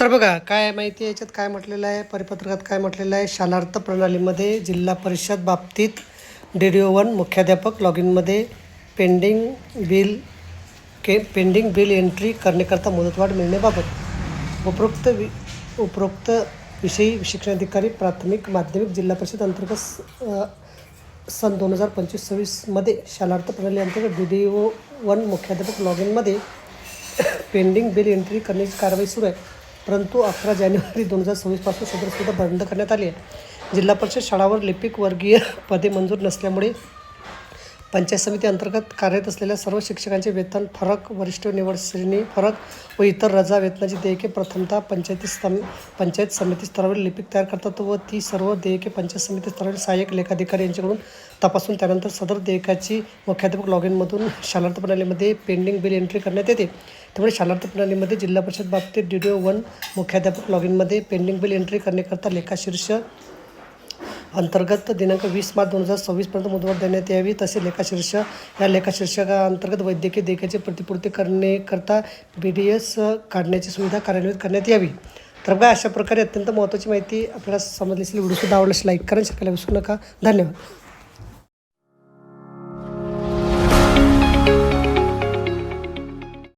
तर बघा काय माहिती आहे याच्यात काय म्हटलेलं आहे? परिपत्रकात काय म्हटलेलं आहे? शालार्थ प्रणालीमध्ये जिल्हा परिषद बाबतीत डी डी ओ वन मुख्याध्यापक लॉग इनमध्ये पेंडिंग बिल के पेंडिंग बिल एंट्री करण्याकरता मुदतवाढ मिळण्याबाबत उपरोक्त वि उपरोक्त विषयी शिक्षणाधिकारी प्राथमिक माध्यमिक जिल्हा परिषद अंतर्गत स- सन दोन हजार पंचवीस सव्वीसमध्ये शालार्थ प्रणाली अंतर्गत डी डी ओ वन मुख्याध्यापक लॉग इनमध्ये पेंडिंग बिल एंट्री करण्याची कारवाई सुरू आहे. परंतु अकरा जानेवारी दोन हजार सव्वीसपासून सदर सुद्धा बंद करण्यात आली आहे. जिल्हा परिषद शाळावर लिपिक वर्गीय पदे मंजूर नसल्यामुळे पंचायत समिती अंतर्गत कार्यरत असलेल्या सर्व शिक्षकांचे वेतन फरक वरिष्ठ निवड श्रेणी फरक व इतर रजा वेतनाची देयके प्रथमतः पंचायती स्तम पंचायत समिती स्तरावर लिपिक तयार करतात व ती सर्व देयके पंचायत समिती स्तरावर सहाय्यक लेखाधिकारी यांच्याकडून तपासून त्यानंतर सदर देयकाची मुख्याध्यापक लॉग इनमधून शालार्थ प्रणालीमध्ये पेंडिंग बिल एंट्री करण्यात येते. त्यामुळे शालार्थ प्रणालीमध्ये जिल्हा परिषद बाबतीत डी डी ओ वन मुख्याध्यापक लॉग इनमध्ये पेंडिंग बिल एंट्री करण्याकरता लेखाशीर्ष अंतर्गत दिनांक वीस मार्च दोन हजार सव्वीसपर्यंत मुदतवाढ देण्यात यावी तसे लेखाशीर्ष या लेखाशीर्षकाअंतर्गत वैद्यकीय देयकाची प्रतिपूर्ती करण्याकरता बी डी एस काढण्याची सुविधा कार्यान्वित करण्यात यावी. तर बघा अशा प्रकारे अत्यंत महत्त्वाची माहिती आपल्याला समजली असेल व्हिडिओसुद्धा आवडल्यास लाईक करा शेअर विसरू नका. धन्यवाद.